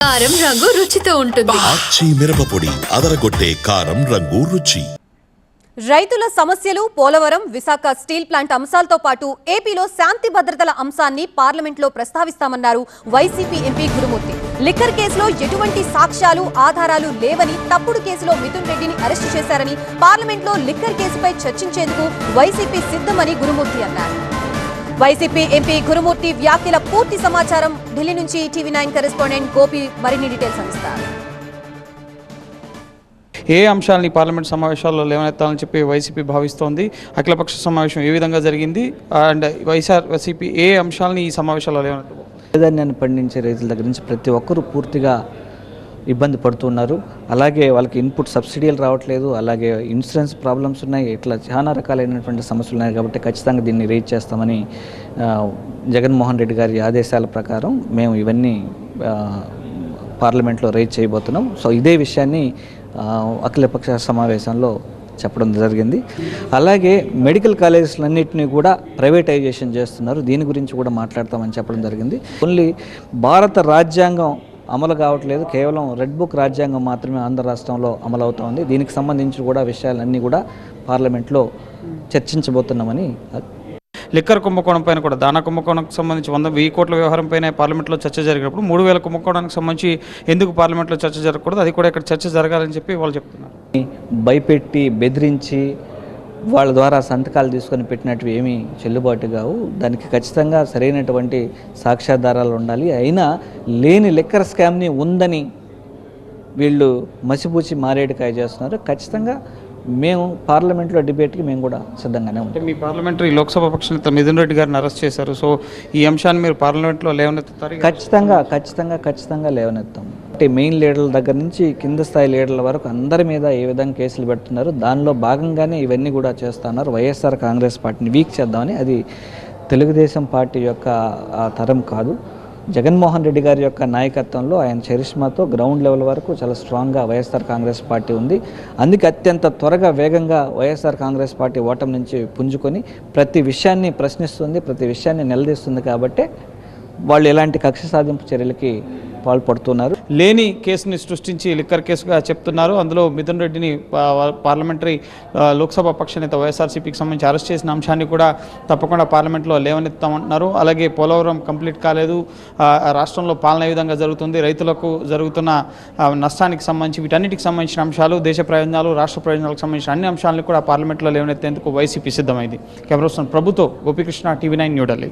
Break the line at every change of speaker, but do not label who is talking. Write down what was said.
కారం రంగు రుచితో ఉంటుంది.
ఆచి మిరపపొడి అదరగొట్టే కారం రంగు రుచి.
రైతుల సమస్యలు పోలవరం విశాఖ స్టీల్ ప్లాంట్ అంశాలతో పాటు ఏపీలో శాంతి భద్రతల అంశాన్ని పార్లమెంట్లో ప్రస్తావిస్తామన్నారు వైసీపీ ఎంపీ గురుమూర్తి. లిక్కర్ కేసులో ఎటువంటి సాక్ష్యాలు ఆధారాలు లేవని తప్పుడు కేసులో మిథున్ రెడ్డిని అరెస్టు చేశారని పార్లమెంట్లో లిక్కర్ కేసుపై చర్చించేందుకు వైసీపీ సిద్ధమని గురుమూర్తి అన్నారు. వైసీపీ ఎంపీ గురుమూర్తి వ్యాఖ్యల పూర్తి సమాచారం ఢిల్లీ నుంచి టీవీ నైన్ కరెస్పాండెంట్ గోపి మరిన్ని డీటెయిల్స్ అందిస్తారు.
ఏ అంశాలని పార్లమెంట్ సమావేశాల్లో లేవనెత్తాలని చెప్పి వైసీపీ భావిస్తోంది? అఖిలపక్ష సమావేశం ఏ విధంగా జరిగింది? అండ్ వైఎస్ఆర్ వైసీపీ ఏ అంశాలని ఈ సమావేశాల్లో
ధాన్యాన్ని పండించే రైతుల దగ్గర నుంచి ప్రతి ఒక్కరూ పూర్తిగా ఇబ్బంది పడుతున్నారు. అలాగే వాళ్ళకి ఇన్పుట్ సబ్సిడీలు రావట్లేదు. అలాగే ఇన్సూరెన్స్ ప్రాబ్లమ్స్ ఉన్నాయి. ఇట్లా చాలా రకాలైనటువంటి సమస్యలు ఉన్నాయి కాబట్టి ఖచ్చితంగా దీన్ని రేజ్ చేస్తామని జగన్మోహన్ రెడ్డి గారి ఆదేశాల ప్రకారం మేము ఇవన్నీ పార్లమెంట్లో రేజ్ చేయబోతున్నాం. సో ఇదే విషయాన్ని అఖిలపక్ష సమావేశంలో చెప్పడం జరిగింది. అలాగే మెడికల్ కాలేజెస్లన్నింటినీ కూడా ప్రైవేటైజేషన్ చేస్తున్నారు. దీని గురించి కూడా మాట్లాడతామని చెప్పడం జరిగింది. ఓన్లీ భారత రాజ్యాంగం అమలు కావట్లేదు. కేవలం రెడ్ బుక్ రాజ్యాంగం మాత్రమే ఆంధ్ర రాష్ట్రంలో అమలు అవుతోంది దీనికి సంబంధించి కూడా విషయాలన్నీ కూడా పార్లమెంట్లో చర్చించబోతున్నామని
లిక్కర్ కుంభకోణం పైన కూడా దానా కుంభకోణంకి సంబంధించి వంద వెయ్యి కోట్ల వ్యవహారం పైన పార్లమెంట్లో చర్చ జరిగినప్పుడు మూడు వేల కుంభకోణానికి సంబంధించి ఎందుకు పార్లమెంట్లో చర్చ జరగకూడదు? అది కూడా ఇక్కడ చర్చ జరగాలని చెప్పి వాళ్ళు చెప్తున్నారు.
భయపెట్టి బెదిరించి వాళ్ళ ద్వారా సంతకాలు తీసుకొని పెట్టినట్టు ఏమీ చెల్లుబాటు కావు. దానికి ఖచ్చితంగా సరైనటువంటి సాక్ష్యాధారాలు ఉండాలి. అయినా లేని లెక్కర్ స్కామ్ని ఉందని వీళ్ళు మసిపూచి మారేడుకాయ చేస్తున్నారు. ఖచ్చితంగా మేము పార్లమెంట్లో డిబేట్కి మేము కూడా సిద్ధంగానే ఉంటాం.
మీ పార్లమెంటరీ లోక్సభ పక్ష నేత మిథున్ రెడ్డి గారిని అరెస్ట్ చేశారు. సో ఈ అంశాన్ని మీరు పార్లమెంట్లో లేవనెత్తుతారు?
ఖచ్చితంగా ఖచ్చితంగా ఖచ్చితంగా లేవనెత్తాం అంటే మెయిన్ లీడర్ల దగ్గర నుంచి కింద స్థాయి లీడర్ల వరకు అందరి మీద ఏ విధంగా కేసులు పెడుతున్నారు దానిలో భాగంగానే ఇవన్నీ కూడా చేస్తున్నారు. వైఎస్ఆర్ కాంగ్రెస్ పార్టీని వీక్ చేద్దామని అది తెలుగుదేశం పార్టీ యొక్క తరం కాదు. జగన్మోహన్ రెడ్డి గారి యొక్క నాయకత్వంలో ఆయన చరిష్మాతో గ్రౌండ్ లెవెల్ వరకు చాలా స్ట్రాంగ్గా వైఎస్ఆర్ కాంగ్రెస్ పార్టీ ఉంది. అందుకే అత్యంత త్వరగా వేగంగా వైఎస్ఆర్ కాంగ్రెస్ పార్టీ ఓటమి నుంచి పుంజుకొని ప్రతి విషయాన్ని ప్రశ్నిస్తుంది ప్రతి విషయాన్ని నిలదీస్తుంది కాబట్టి వాళ్ళు ఎలాంటి కక్ష సాధింపు చర్యలకి పాల్పడుతున్నారు.
లేని కేసుని సృష్టించి లిక్కర్ కేసుగా చెప్తున్నారు. అందులో మిథున్ రెడ్డిని పార్లమెంటరీ లోక్సభ పక్ష నేత వైఎస్ఆర్సీపీకి సంబంధించి అరెస్ట్ చేసిన అంశాన్ని కూడా తప్పకుండా పార్లమెంట్లో లేవనెత్తామంటున్నారు అలాగే పోలవరం కంప్లీట్ కాలేదు. ఆ, రాష్ట్రంలో పాలన ఏ విధంగా జరుగుతుంది? రైతులకు జరుగుతున్న నష్టానికి సంబంధించి వీటన్నిటికి సంబంధించిన అంశాలు దేశ ప్రయోజనాలు రాష్ట్ర ప్రయోజనాలకు సంబంధించిన అన్ని అంశాలను కూడా పార్లమెంట్లో లేవనెత్తేందుకు వైసీపీ సిద్ధమైంది. కెమెరా పర్సన్ ప్రభుతో గోపికృష్ణ టీవీ నైన్ న్యూఢిల్లీ